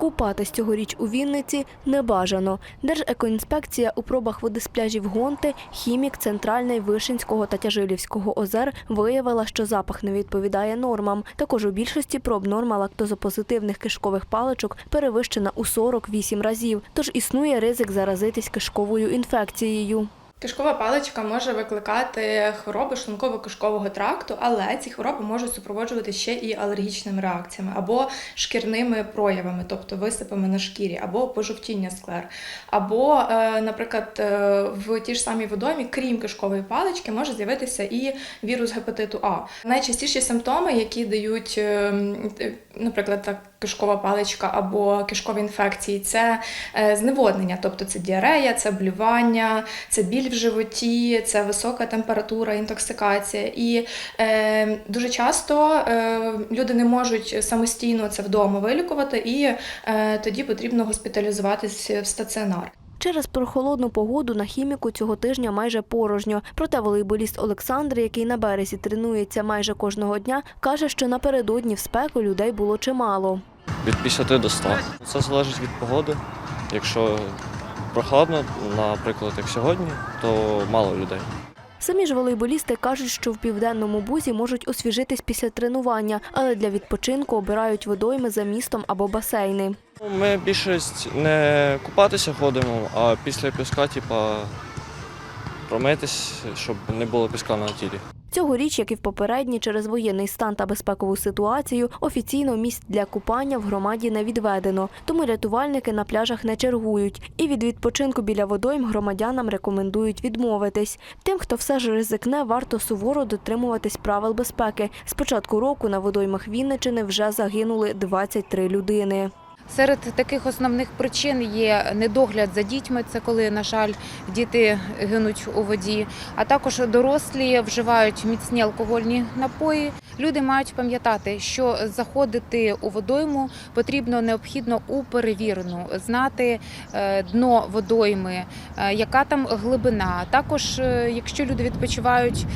Купатись цьогоріч у Вінниці не бажано. Держекоінспекція у пробах води з пляжів Гонти, Хімік, Центральний, Вишинського та Тяжилівського озер виявила, що запах не відповідає нормам. Також у більшості проб норма лактозопозитивних кишкових паличок перевищена у 48 разів, тож існує ризик заразитись кишковою інфекцією. Кишкова паличка може викликати хвороби шлунково-кишкового тракту, але ці хвороби можуть супроводжувати ще і алергічними реакціями або шкірними проявами, тобто висипами на шкірі, або пожовтіння склер, або, е, наприклад, е, в тій ж самій водоймі, крім кишкової палички, може з'явитися і вірус гепатиту А. Найчастіші симптоми, які дають, е, наприклад, так, кишкова паличка або кишкові інфекції, це зневоднення, тобто це діарея, це блювання, це біль в животі, це висока температура, інтоксикація. І е, дуже часто е, люди не можуть самостійно це вдома вилікувати, і е, тоді потрібно госпіталізуватися в стаціонар. Через прохолодну погоду на хіміку цього тижня майже порожньо. Проте волейболіст Олександр, який на березі тренується майже кожного дня, каже, що напередодні в спеку людей було чимало. від 50 до 100. Це залежить від погоди. Якщо прохладно, наприклад, як сьогодні, то мало людей. Самі ж волейболісти кажуть, що в південному бузі можуть освіжитись після тренування, але для відпочинку обирають водойми за містом або басейни. Ну, Ми більшість не купатися ходимо, а після піска, типа, промитись, щоб не було піска на тілі. Цьогоріч, як і в попередні, через воєнний стан та безпекову ситуацію, офіційно місць для купання в громаді не відведено, тому рятувальники на пляжах не чергують. І від відпочинку біля водойм громадянам рекомендують відмовитись. Тим, хто все ж ризикне, варто суворо дотримуватись правил безпеки. З початку року на водоймах Вінничини вже загинули 23 людини. Серед таких основних причин є недогляд за дітьми, це коли, на жаль, діти гинуть у воді, а також дорослі вживають міцні алкогольні напої. Люди мають пам'ятати, що заходити у водойму потрібно необхідно у перевірену, знати е, дно водойми, е, яка там глибина. Також, е, якщо люди відпочивають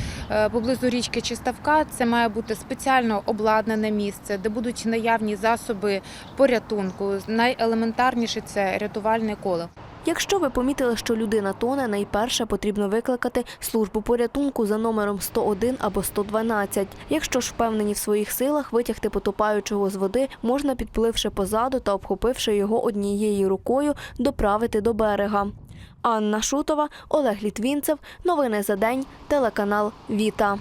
поблизу річки чи ставка, це має бути спеціально обладнане місце, де будуть наявні засоби порятунку. Найелементарніше це рятувальне коло. Якщо ви помітили, що людина тоне, найперше потрібно викликати службу порятунку за номером 101 або 112. Якщо ж впевнені в своїх силах, витягти потопаючого з води можна, підпливши позаду та обхопивши його однією рукою, доправити до берега. Анна Шутова, Олег Літвінцев. Новини за день. Телеканал Віта.